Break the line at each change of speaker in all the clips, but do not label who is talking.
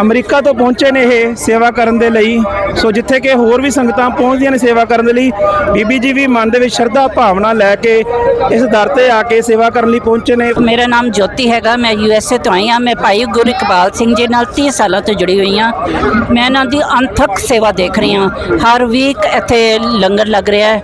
America ਤੋਂ ਪਹੁੰਚੇ ਨੇ ਇਹ ਸੇਵਾ ਕਰਨ ਦੇ ਲਈ। ਸੋ ਜਿੱਥੇ ਕਿ ਹੋਰ ਵੀ ਸੰਗਤਾਂ ਪਹੁੰਚਦੀਆਂ ਨੇ ਸੇਵਾ ਕਰਨ ਦੇ ਲਈ, ਬੀਬੀ ਜੀ ਵੀ ਮਨ ਦੇ ਵਿੱਚ ਸ਼ਰਧਾ ਭਾਵਨਾ ਲੈ ਕੇ ਇਸ ਦਰ ਤੇ ਆ ਕੇ ਸੇਵਾ ਕਰਨ ਲਈ ਪਹੁੰਚੇ ਨੇ।
ਮੇਰਾ ਨਾਮ ਜੋਤੀ ਹੈਗਾ, ਮੈਂ ਯੂ ਐਸ ਏ ਤੋਂ ਆਈ ਹਾਂ, ਮੈਂ ਭਾਈ ਗੁਰੂ ਇਕਬਾਲ ਸਿੰਘ ਜੀ ਨਾਲ 30 ਸਾਲਾਂ ਤੋਂ ਜੁੜੀ ਹੋਈ ਹਾਂ। ਮੈਂ ਇਹਨਾਂ ਦੀ ਅੰਥਕ ਸੇਵਾ ਦੇਖ ਰਹੀ ਹਾਂ। ਹਰ ਵੀਕ ਇੱਥੇ ਲੰਗਰ ਲੱਗ ਰਿਹਾ ਹੈ।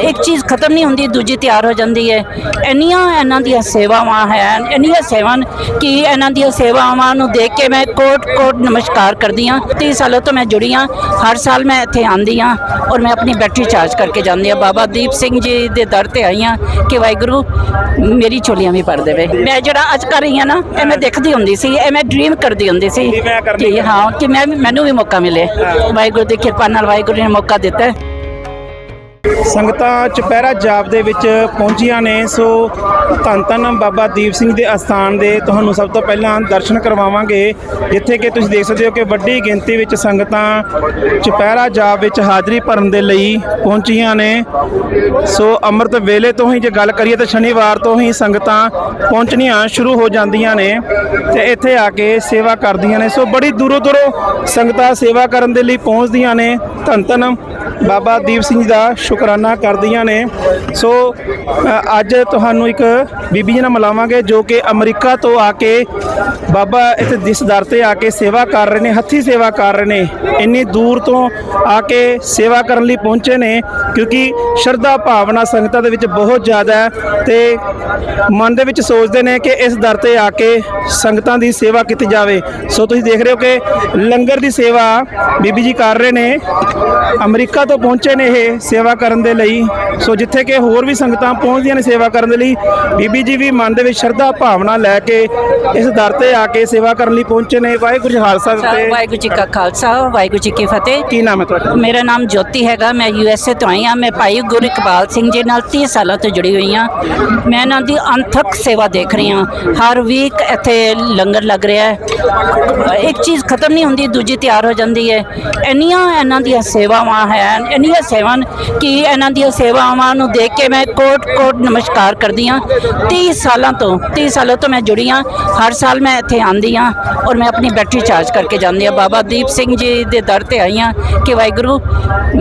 ਇੱਕ ਚੀਜ਼ ਖਤਮ ਨਹੀਂ ਹੁੰਦੀ, ਦੂਜੀ ਤਿਆਰ ਹੋ ਜਾਂਦੀ ਹੈ। ਇੰਨੀਆਂ ਇਹਨਾਂ ਦੀਆਂ ਸੇਵਾਵਾਂ ਹੈ, ਇੰਨੀਆਂ ਸੇਵਾਵਾਂ ਕਿ ਇਹਨਾਂ ਦੀਆਂ ਸੇਵਾਵਾਂ ਨੂੰ ਦੇਖ ਕੇ ਮੈਂ ਕੋਟ ਕੋਟ ਨਮਸਕਾਰ ਕਰਦੀ ਹਾਂ। 30 ਸਾਲਾਂ ਤੋਂ ਮੈਂ ਜੁੜੀ ਹਾਂ। ਹਰ ਸਾਲ ਮੈਂ ਇੱਥੇ ਆਉਂਦੀ ਹਾਂ ਔਰ ਮੈਂ ਆਪਣੀ ਬੈਟਰੀ ਚਾਰਜ ਕਰਕੇ ਜਾਂਦੀ ਹਾਂ। ਬਾਬਾ ਦੀਪ ਸਿੰਘ ਜੀ ਦੇ ਦਰ ਤੇ ਆਈ ਹਾਂ ਕਿ ਵਾਹਿਗੁਰੂ ਮੇਰੀ ਚੋਲੀਆਂ ਵੀ ਭਰ ਦੇਵੇ। ਮੈਂ ਜਿਹੜਾ ਅੱਜ ਕਰ ਰਹੀ ਹਾਂ ਨਾ ਇਹ ਮੈਂ ਦੇਖਦੀ ਹੁੰਦੀ ਸੀ ਇਹ ਮੈਂ ਡ੍ਰੀਮ ਕਰਦੀ ਹੁੰਦੀ ਸੀ ਕਿ ਹਾਂ ਕਿ ਮੈਂ ਮੈਨੂੰ ਵੀ ਮੌਕਾ ਮਿਲੇ। ਵਾਹਿਗੁਰੂ ਦੀ ਕਿਰਪਾ ਨਾਲ ਵਾਹਿਗੁਰੂ ਨੇ ਮੌਕਾ ਦਿੱਤਾ।
ਸੰਗਤਾਂ ਚੁਪਹਿਰਾ ਜਾਪ ਦੇ ਵਿੱਚ ਪਹੁੰਚੀਆਂ ਨੇ। ਸੋ ਧੰਨ ਧੰਨ ਬਾਬਾ ਦੀਪ ਸਿੰਘ ਦੇ ਅਸਥਾਨ ਦੇ ਤੁਹਾਨੂੰ ਸਭ ਤੋਂ ਪਹਿਲਾਂ ਦਰਸ਼ਨ ਕਰਵਾਵਾਂਗੇ। ਜਿੱਥੇ ਕਿ ਤੁਸੀਂ ਦੇਖ ਸਕਦੇ ਹੋ ਕਿ ਵੱਡੀ ਗਿਣਤੀ ਵਿੱਚ ਸੰਗਤਾਂ ਚੁਪਹਿਰਾ ਜਾਪ ਵਿੱਚ ਹਾਜ਼ਰੀ ਭਰਨ ਦੇ ਲਈ ਪਹੁੰਚੀਆਂ ਨੇ। ਸੋ ਅੰਮ੍ਰਿਤ ਵੇਲੇ ਤੋਂ ਹੀ ਜੇ ਗੱਲ ਕਰੀਏ ਤਾਂ ਸ਼ਨੀਵਾਰ ਤੋਂ ਹੀ ਸੰਗਤਾਂ ਪਹੁੰਚਣੀਆਂ ਸ਼ੁਰੂ ਹੋ ਜਾਂਦੀਆਂ ਨੇ ਤੇ ਇੱਥੇ ਆ ਕੇ ਸੇਵਾ ਕਰਦੀਆਂ ਨੇ। ਸੋ ਬੜੀ ਦੂਰੋਂ ਦੂਰੋਂ ਸੰਗਤਾਂ ਸੇਵਾ ਕਰਨ ਦੇ ਲਈ ਪਹੁੰਚਦੀਆਂ ਨੇ। ਧੰਨ ਧੰਨ ਬਾਬਾ ਦੀਪ ਸਿੰਘ ਜੀ ਦਾ ਸ਼ੁਕਰਾਨਾ ਕਰਦੀਆਂ ਨੇ। ਸੋ ਅੱਜ ਤੁਹਾਨੂੰ ਇੱਕ ਬੀਬੀ ਜੀ ਨਾਲ ਮਿਲਾਵਾਂਗੇ ਜੋ ਕਿ ਅਮਰੀਕਾ ਤੋਂ ਆ ਕੇ ਬਾਬਾ ਇੱਥੇ ਜਿਸ ਦਰ ਤੇ ਆ ਕੇ ਸੇਵਾ ਕਰ ਰਹੇ ਨੇ, ਹੱਥੀ ਸੇਵਾ ਕਰ ਰਹੇ ਨੇ। ਇੰਨੀ ਦੂਰ ਤੋਂ ਆ ਕੇ ਸੇਵਾ ਕਰਨ ਲਈ ਪਹੁੰਚੇ ਨੇ। ਕਿਉਂਕਿ ਸ਼ਰਧਾ ਭਾਵਨਾ ਸੰਗਤਾਂ ਦੇ ਵਿੱਚ ਬਹੁਤ ਜ਼ਿਆਦਾ ਹੈ ਤੇ ਮਨ ਦੇ ਵਿੱਚ ਸੋਚਦੇ ਨੇ ਕਿ ਇਸ ਦਰ ਤੇ ਆ ਕੇ ਸੰਗਤਾਂ ਦੀ ਸੇਵਾ ਕੀਤੀ ਜਾਵੇ। ਸੋ ਤੁਸੀਂ ਦੇਖ ਰਹੇ ਹੋ ਕਿ ਲੰਗਰ ਦੀ ਸੇਵਾ ਬੀਬੀ ਜੀ ਕਰ ਰਹੇ ਨੇ। ਅਮਰੀਕਾ ਤੋਂ ਪਹੁੰਚੇ ਨੇ ਇਹ ਸੇਵਾ ਕਰਨ ਦੇ ਲਈ। ਸੋ ਜਿੱਥੇ ਕਿ ਹੋਰ ਵੀ ਸੰਗਤਾਂ ਪਹੁੰਚਦੀਆਂ ਨੇ ਸੇਵਾ ਕਰਨ ਦੇ ਲਈ ਬੀਬੀ ਜੀ ਵੀ ਮਨ ਦੇ ਵਿੱਚ ਸ਼ਰਧਾ ਭਾਵਨਾ ਲੈ ਕੇ ਇਸ ਦਰ ਤੇ ਆ ਕੇ ਸੇਵਾ ਕਰਨ ਲਈ ਪਹੁੰਚੇ ਨੇ। ਵਾਹਿਗੁਰੂ ਜੀ ਖਾਲਸਾ ਤੇ
ਵਾਹਿਗੁਰੂ ਜੀ ਕਾ ਖਾਲਸਾ ਵਾਹਿਗੁਰੂ ਜੀ ਕੀ ਫਤਿਹ।
ਕੀ ਨਾਮ ਹੈ ਤੁਹਾਡਾ?
ਮੇਰਾ ਨਾਮ ਜੋਤੀ ਹੈਗਾ ਮੈਂ ਯੂ ਐਸ ਏ ਤੋਂ ਆਈ ਹਾਂ। ਮੈਂ ਭਾਈ ਗੁਰੂ ਇਕਬਾਲ ਸਿੰਘ ਜੀ ਨਾਲ 30 ਸਾਲਾਂ ਤੋਂ ਜੁੜੀ ਹੋਈ ਹਾਂ। ਮੈਂ ਇਹਨਾਂ ਦੀ ਅੰਥਕ ਸੇਵਾ ਦੇਖ ਰਹੀ ਹਾਂ। ਹਰ ਵੀਕ ਇੱਥੇ ਲੰਗਰ ਲੱਗ ਰਿਹਾ ਹੈ। ਇੱਕ ਚੀਜ਼ ਖਤਮ ਨਹੀਂ ਹੁੰਦੀ, ਦੂਜੀ ਤਿਆਰ ਹੋ ਜਾਂਦੀ ਹੈ। ਇੰਨੀਆਂ ਇਹਨਾਂ ਦੀਆਂ ਸੇਵਾਵਾਂ ਹੈ ਇੰਨੀਆਂ ਸੇਵਾਵਾਂ ਕਿ ਇਹਨਾਂ ਦੀਆਂ ਸੇਵਾਵਾਂ ਨੂੰ ਦੇਖ ਕੇ ਮੈਂ ਕੋਟ ਕੋਟ ਨਮਸਕਾਰ ਕਰਦੀ ਹਾਂ। 30 ਸਾਲਾਂ ਤੋਂ 30 ਸਾਲਾਂ ਤੋਂ ਮੈਂ ਜੁੜੀ ਹਾਂ। ਹਰ ਸਾਲ ਮੈਂ ਇੱਥੇ ਆਉਂਦੀ ਹਾਂ ਔਰ ਮੈਂ ਆਪਣੀ ਬੈਟਰੀ ਚਾਰਜ ਕਰਕੇ ਜਾਂਦੀ ਹਾਂ। ਬਾਬਾ ਦੀਪ ਸਿੰਘ ਜੀ ਦੇ ਦਰ ਤੇ ਆਈ ਹਾਂ ਕਿ ਵਾਹਿਗੁਰੂ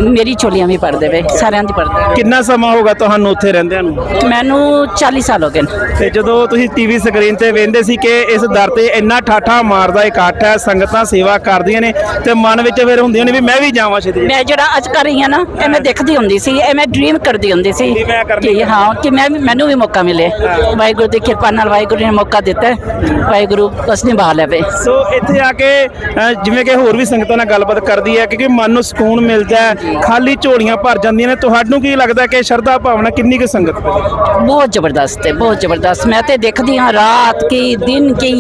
ਮੇਰੀ ਚੋਲੀਆਂ ਵੀ ਭਰ ਦੇਵੇ। ਸਾਰਿਆਂ ਦੀ ਦੇਵੇ
ਕਿੰਨਾ ਸਮਾਂ ਹੋਗਾ ਤੁਹਾਨੂੰ ਉੱਥੇ ਰਹਿੰਦਿਆਂ ਨੂੰ?
ਮੈਨੂੰ 40 ਸਾਲ ਹੋ ਗਏ ਨੇ।
ਤੇ ਜਦੋਂ ਤੁਸੀਂ ਟੀਵੀ ਸਕਰੀਨ ਤੇ ਵੇਖਦੇ ਸੀ ਕਿ ਇਸ ਦਰ ਤੇ ਇੰਨਾ ਠਾਠਾ ਮਾਰਦਾ ਇਕੱਠ ਹੈ ਸੰਗਤਾਂ ਸੇਵਾ ਕਰਦੀਆਂ ਨੇ ਤੇ ਮਨ ਵਿੱਚ ਫਿਰ ਹੁੰਦੀਆਂ ਨੇ ਵੀ ਮੈਂ ਵੀ ਜਾਵਾਂ ਛੇਤੀ
ਮੈਂ ਜਿਹੜਾ ਅੱਜ ਕਰ ਰਹੀ ਹਾਂ ਨਾ ਇਹ ਮੈਂ ਦੇਖਦੀ ਹੁੰਦੀ ਸੀ ਇਹ ਮੈਂ ਡ੍ਰੀਮ ਕਰਦੀ ਹੁੰਦੀ ਸੀ ਕਿ ਹਾਂ। ਕਿ ਮੈਂ ਮੈਨੂੰ ਵੀ ਮੌਕਾ ਮਿਲੇ। ਵਾਹਿਗੁਰੂ ਦੀ ਕਿਰਪਾ ਨਾਲ ਵਾਹਿਗੁਰੂ ਨੇ ਮੌਕਾ ਦਿੱਤਾ। ਹੈ। ਵਾਹਿਗੁਰੂ ਬਸ ਨਿਭਾ ਲਵੇ।
ਸੋ ਇੱਥੇ ਆ ਕੇ ਜਿਵੇਂ ਕਿ ਹੋਰ ਵੀ ਸੰਗਤਾਂ ਨਾਲ ਗੱਲਬਾਤ ਕਰਦੀ ਹੈ ਕਿਉਂਕਿ ਮਨ ਨੂੰ ਸਕੂਨ ਮਿਲਦਾ ਹੈ। ਖਾਲੀ ਝੋਲੀਆਂ ਭਰ ਜਾਂਦੀਆਂ ਨੇ ਤੁਹਾਨੂੰ ਕੀ ਲੱਗਦਾ ਕਿ ਸ਼ਰਧਾ ਭਾਵਨਾ ਕਿੰਨੀ ਕੁ ਸੰਗਤ
ਬਹੁਤ ਜ਼ਬਰਦਸਤ ਹੈ ਬਹੁਤ ਜ਼ਬਰਦਸਤ। ਮੈਂ ਤੇ ਦੇਖਦੀ ਹਾਂ ਰਾਤ ਕੀ ਦਿਨ ਕੀ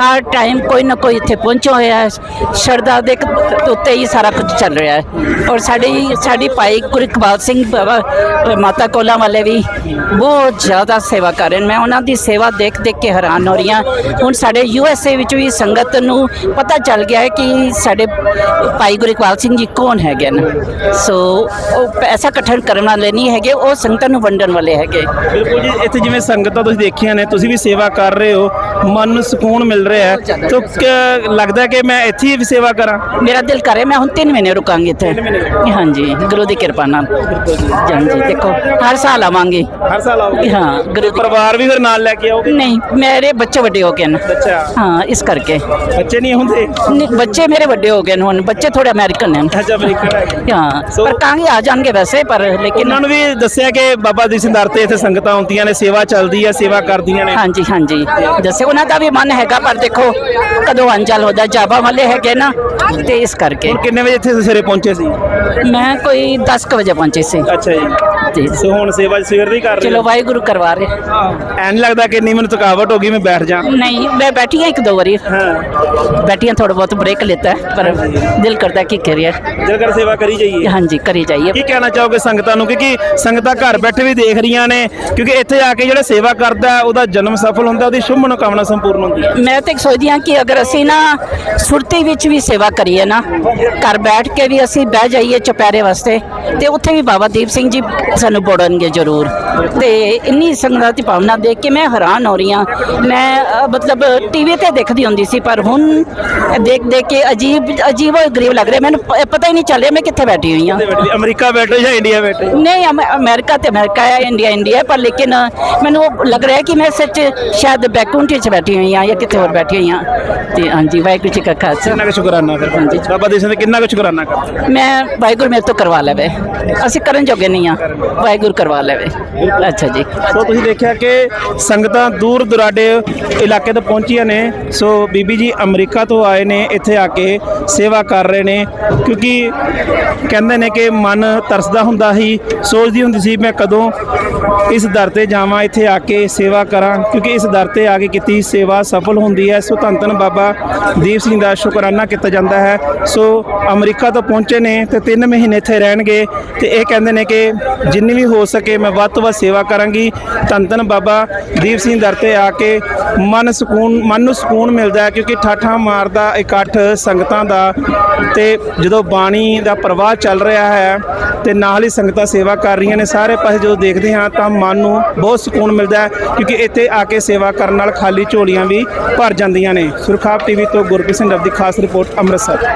ਹਰ ਟਾਈਮ ਕੋਈ ਨਾ ਕੋਈ ਇੱਥੇ ਪਹੁੰਚਿਆ ਹੋਇਆ ਹੈ। ਸ਼ਰਧਾ ਦੇ ਕ- ਉੱਤੇ ਹੀ ਸਾਰਾ ਕੁਝ ਚੱਲ ਰਿਹਾ ਹੈ। ਔਰ ਸਾਡੀ ਸਾਡੀ ਭਾਈ ਗੁਰੂ ਇਕਬਾਲ ਸਿੰਘ ਬਾਬਾ ਅ, ਮਾਤਾ ਕੋਲਾਂ ਵਾਲੇ ਵੀ ਬਹੁਤ ਜ਼ਿਆਦਾ ਸੇਵਾ ਕਰ ਰਹੇ ਨੇ। ਮੈਂ ਉਹਨਾਂ ਦੀ ਸੇਵਾ ਦੇਖ ਦੇਖ ਕੇ ਹੈਰਾਨ ਹੋ ਰਹੀ ਹਾਂ। ਹੁਣ ਸਾਡੇ ਯੂ ਐਸ ਏ ਵਿੱਚ ਵੀ ਸੰਗਤ ਨੂੰ ਪਤਾ ਚੱਲ ਗਿਆ ਹੈ ਕਿ ਸਾਡੇ ਭਾਈ ਗੁਰੂ ਇਕਬਾਲ ਸਿੰਘ ਜੀ ਕੌਣ ਹੈਗੇ ਨੇ। ਸੋ ਉਹ ਪੈਸਾ ਇਕੱਠਾ ਕਰਨ ਵਾਲੇ ਨਹੀਂ ਹੈਗੇ ਉਹ ਸੰਗਤਾਂ ਨੂੰ ਵੰਡਣ ਵਾਲੇ ਹੈਗੇ।
ਬਿਲਕੁਲ ਜੀ ਇੱਥੇ ਜਿਵੇਂ ਸੰਗਤਾਂ ਤੁਸੀਂ ਦੇਖੀਆਂ ਨੇ ਤੁਸੀਂ ਵੀ ਸੇਵਾ ਕਰ ਰਹੇ ਹੋ ਮਨ ਨੂੰ ਸਕੂਨ ਮਿਲ ਰਿਹਾ ਹੈ। ਤਾਂ ਲੱਗਦਾ ਕਿ ਮੈਂ ਇੱਥੇ ਹੀ ਵੀ ਸੇਵਾ ਕਰਾਂ?
ਮੇਰਾ ਦਿਲ ਕਰੇ ਮੈਂ ਹੁਣ 3 ਮਹੀਨੇ ਰੁਕਾਂਗੀ ਇੱਥੇ। ਹਾਂਜੀ ਗੁਰੂ ਦੀ ਕਿਰਪਾ ਨਾਲ। ਹਾਂਜੀ ਦੇਖੋ ਹਰ ਸਾਲ ਆਵਾਂਗੀ।
ਹਰ ਸਾਲ ਆਓਗੇ?
ਹਾਂ ਗੁਰੂ
ਪਰਿਵਾਰ ਵੀ ਫਿਰ ਨਾਲ ਲੈ ਕੇ ਆਓਗੇ?
ਨਹੀਂ ਮੇਰੇ ਬੱਚੇ ਵੱਡੇ ਹੋ ਗਏ ਨੇ
ਅੱਛਾ
ਹਾਂ ਇਸ ਕਰਕੇ।
ਬੱਚੇ ਨਹੀਂ ਹੁੰਦੇ?
ਬੱਚੇ ਮੇਰੇ ਵੱਡੇ ਹੋ ਗਏ ਨੇ ਹੁਣ। ਬੱਚੇ ਥੋੜੇ ਅਮਰੀਕਨ ਨੇ।
ਅੱਛਾ ਅਮਰੀਕਾ ਹੈਗੇ।
ਹਾਂ ਪਰ ਕਾਂਗੇ ਆ ਜਾਣਗੇ ਵੈਸੇ। ਪਰ ਲੇਕਿਨ
ਉਹਨਾਂ ਨੂੰ ਵੀ ਦੱਸਿਆ ਕਿ ਬਾਬਾ ਦੀਪ ਸਿੰਘ ਦਰ ਤੇ ਇੱਥੇ ਸੰਗਤਾਂ ਆਉਂਦੀਆਂ ਨੇ ਸੇਵਾ ਚੱਲਦੀ ਹੈ ਸੇਵਾ ਕਰਦੀਆਂ ਨੇ।
ਹਾਂਜੀ ਹਾਂਜੀ। ਦੱਸੇ ਉਹਨਾਂ ਦਾ ਵੀ ਮਨ ਹੈਗਾ ਪਰ ਦੇਖੋ ਕਦੋਂ ਅੰਜਲ ਹੋਦਾ ਜਾਬਾ ਵਾਲੇ ਹੈਗੇ ਨਾ ਤੇ ਇਸ ਕਰਕੇ।
ਹੁਣ ਕਿੰਨੇ ਵਜੇ ਇੱਥੇ ਸਵੇਰੇ ਪਹੁੰਚੇ ਸੀ?
ਮੈਂ ਕੋਈ 10 ਕੁ ਵਜੇ ਪਹੁੰਚੀ ਸੀ।
ਅੱਛਾ ਜੀ।
ਤੇ
ਸੋ ਹੁਣ ਸੇਵਾ ਸਵੇਰ ਦੀ ਕਰ ਰਹੇ
ਚਲੋ ਵਾਹਿਗੁਰੂ ਕਰਵਾ ਰਹੇ
ਐਂ ਨੀ ਲੱਗਦਾ ਕਿ ਨਹੀਂ ਮੈਨੂੰ ਥਕਾਵਟ ਹੋ ਗਈ ਮੈਂ ਬੈਠ ਜਾ
ਨਹੀਂ ਮੈਂ बैठी हूँ एक दो बारी
ਹਾਂ
बैठी हूँ थोड़ा बहुत ब्रेक लेता है पर दिल करता है कि करिए
ਦਿਲ ਕਰ ਸੇਵਾ ਕਰੀ ਜਾਈਏ
हाँ जी करी जाइए
ਕੀ ਕਹਿਣਾ ਚਾਹੋਗੇ ਸੰਗਤਾਂ ਨੂੰ ਕਿਉਂਕਿ ਸੰਗਤਾਂ ਘਰ ਬੈਠੇ ਵੀ ਦੇਖ ਰਹੀਆਂ ਨੇ ਕਿਉਂਕਿ ਇੱਥੇ ਆ ਕੇ ਜਿਹੜਾ ਸੇਵਾ ਕਰਦਾ ਹੈ, ਉਹਦਾ ਜਨਮ ਸਫਲ ਹੁੰਦਾ ਉਹਦੀ ਸ਼ੁਭ ਮਨੋਕਾਮਨਾ ਸੰਪੂਰਨ ਹੁੰਦੀ ਹੈ
ਮੈਂ ਤਾਂ ਸੋਚਦੀ ਹਾਂ ਕਿ ਅਗਰ ਅਸੀਂ ਨਾ ਸੁਰਤੀ ਵਿੱਚ ਵੀ ਸੇਵਾ ਕਰੀਏ ਨਾ ਘਰ ਬੈਠ ਕੇ ਵੀ ਅਸੀਂ ਬਹਿ ਜਾਈਏ ਚੁਪਹਿਰੇ ਵਾਸਤੇ ਤੇ ਉੱਥੇ ਵੀ ਬਾਬਾ ਦੀਪ ਸਿੰਘ ਜੀ ਸਾਨੂੰ ਬੋੜਨਗੇ ਜ਼ਰੂਰ। ਤੇ ਇੰਨੀ ਸੰਗਤਾਂ ਦੀ ਭਾਵਨਾ ਦੇਖ ਕੇ ਮੈਂ ਹੈਰਾਨ ਹੋ ਰਹੀ ਹਾਂ। ਮੈਂ ਮਤਲਬ ਟੀਵੀ ਤੇ ਦੇਖਦੀ ਹੁੰਦੀ ਸੀ ਪਰ ਹੁਣ ਦੇਖ ਦੇਖ ਕੇ ਅਜੀਬ ਅਜੀਬ ਗਰੀਬ ਲੱਗ ਰਿਹਾ। ਮੈਨੂੰ ਪਤਾ ਹੀ ਨਹੀਂ ਚੱਲ ਰਿਹਾ ਮੈਂ ਕਿੱਥੇ ਬੈਠੀ ਹੋਈ ਹਾਂ।
ਅਮਰੀਕਾ ਬੈਠੇ ਜਾਂ ਇੰਡੀਆ ਬੈਠੇ?
ਨਹੀਂ ਅਮ- ਅਮਰੀਕਾ ਤੇ ਅਮਰੀਕਾ ਹੈ ਇੰਡੀਆ ਇੰਡੀਆ ਹੈ, ਪਰ ਲੇਕਿਨ ਮੈਨੂੰ ਲੱਗ ਰਿਹਾ ਕਿ ਮੈਂ ਸੱਚ ਸ਼ਾਇਦ ਬੈਕੂੰਠ 'ਚ ਬੈਠੀ ਹੋਈ ਹਾਂ ਜਾਂ ਕਿਤੇ ਹੋਰ ਬੈਠੀ ਹੋਈ ਹਾਂ। ਤੇ ਹਾਂਜੀ ਵਾਹਿਗੁਰੂ ਜੀ ਕਾ ਖਾਲਸਾ।
ਕਿੰਨਾ ਕੁ ਸ਼ੁਕਰਾਨਾ ਫਿਰ
ਹਾਂਜੀ।
ਬਾਬਾ ਦੀਪ ਸਿੰਘ ਦਾ ਕਿੰਨਾ ਕੁ ਸ਼ੁਕਰਾਨਾ ਕਰਦੇ?
ਮੈਂ ਵਾਹਿਗੁਰੂ ਮੇਰੇ ਤੋਂ ਕਰਵਾ ਲਵੇ। ਅਸੀਂ ਕਰਨ ਜੋਗੇ ਨਹੀਂ ਆ ਵਾਹਿਗੁਰੂ ਕਰਵਾ ਲਵੇ। ਅੱਛਾ ਜੀ।
ਸੋ ਤੁਸੀਂ ਦੇਖਿਆ ਕਿ ਸੰਗਤਾਂ ਦੂਰ ਦੁਰਾਡੇ ਇਲਾਕੇ ਤੋਂ ਪਹੁੰਚੀਆਂ ਨੇ। ਸੋ ਬੀਬੀ ਜੀ ਅਮਰੀਕਾ ਤੋਂ ਆਏ ਨੇ, ਇੱਥੇ ਆ ਕੇ ਸੇਵਾ ਕਰ ਰਹੇ ਨੇ। ਕਿਉਂਕਿ ਕਹਿੰਦੇ ਨੇ ਕਿ ਮਨ ਤਰਸਦਾ ਹੁੰਦਾ ਸੀ, ਸੋਚਦੀ ਹੁੰਦੀ ਸੀ, ਮੈਂ ਕਦੋਂ ਇਸ ਦਰ ਤੇ ਜਾਵਾਂ, ਇੱਥੇ ਆ ਕੇ ਸੇਵਾ ਕਰਾਂ। ਕਿਉਂਕਿ ਇਸ ਦਰ ਤੇ ਆ ਕੇ ਕੀਤੀ ਸੇਵਾ ਸਫਲ ਹੁੰਦੀ ਹੈ। ਸੋ ਧੰਨ ਧੰਨ ਬਾਬਾ ਦੀਪ ਸਿੰਘ ਦਾ ਸ਼ੁਕਰਾਨਾ ਕੀਤਾ ਜਾਂਦਾ ਹੈ। ਸੋ ਅਮਰੀਕਾ ਤੋਂ ਪਹੁੰਚੇ ਨੇ ਤੇ 3 ਮਹੀਨੇ ਇੱਥੇ ਰਹਿਣਗੇ। ਤੇ ਇਹ ਕਹਿੰਦੇ ਨੇ ਕਿ ਜਿੰਨੀ ਵੀ ਹੋ ਸਕੇ ਮੈਂ ਵੱਧ ਤੋਂ ਵੱਧ ਸੇਵਾ ਕਰਾਂਗੀ। ਧੰਨ ਧੰਨ ਬਾਬਾ ਦੀਪ ਸਿੰਘ ਦਰ ਤੇ ਆ ਕੇ ਮਨ ਸਕੂਨ ਮਨ ਨੂੰ ਸਕੂਨ ਮਿਲਦਾ ਹੈ ਕਿਉਂਕਿ ਠਾਠਾ ਮਾਰਦਾ ਇਕੱਠ ਸੰਗਤਾਂ ਦਾ ਤੇ ਜਦੋਂ ਬਾਣੀ ਦਾ ਪ੍ਰਵਾਹ ਚੱਲ ਰਿਹਾ ਹੈ ਤੇ ਨਾਲ ਹੀ ਸੰਗਤਾਂ ਸੇਵਾ ਕਰ ਰਹੀਆਂ ਨੇ, ਸਾਰੇ ਪਾਸੇ ਜਦੋਂ ਦੇਖਦੇ ਹਾਂ ਤਾਂ ਮਨ ਨੂੰ ਬਹੁਤ ਸਕੂਨ ਮਿਲਦਾ ਹੈ ਕਿਉਂਕਿ ਇੱਥੇ ਆ ਕੇ ਸੇਵਾ ਕਰਨ ਨਾਲ ਖਾਲੀ ਝੋਲੀਆਂ ਵੀ ਭਰ ਜਾਂਦੀਆਂ ਨੇ। ਸੁਰਖਾਬ ਟੀਵੀ ਤੋਂ ਗੁਰਪ੍ਰੀਤ ਸਿੰਘ ਰੱਬ ਦੀ ਖਾਸ ਰਿਪੋਰਟ ਅੰਮ੍ਰਿਤਸਰ।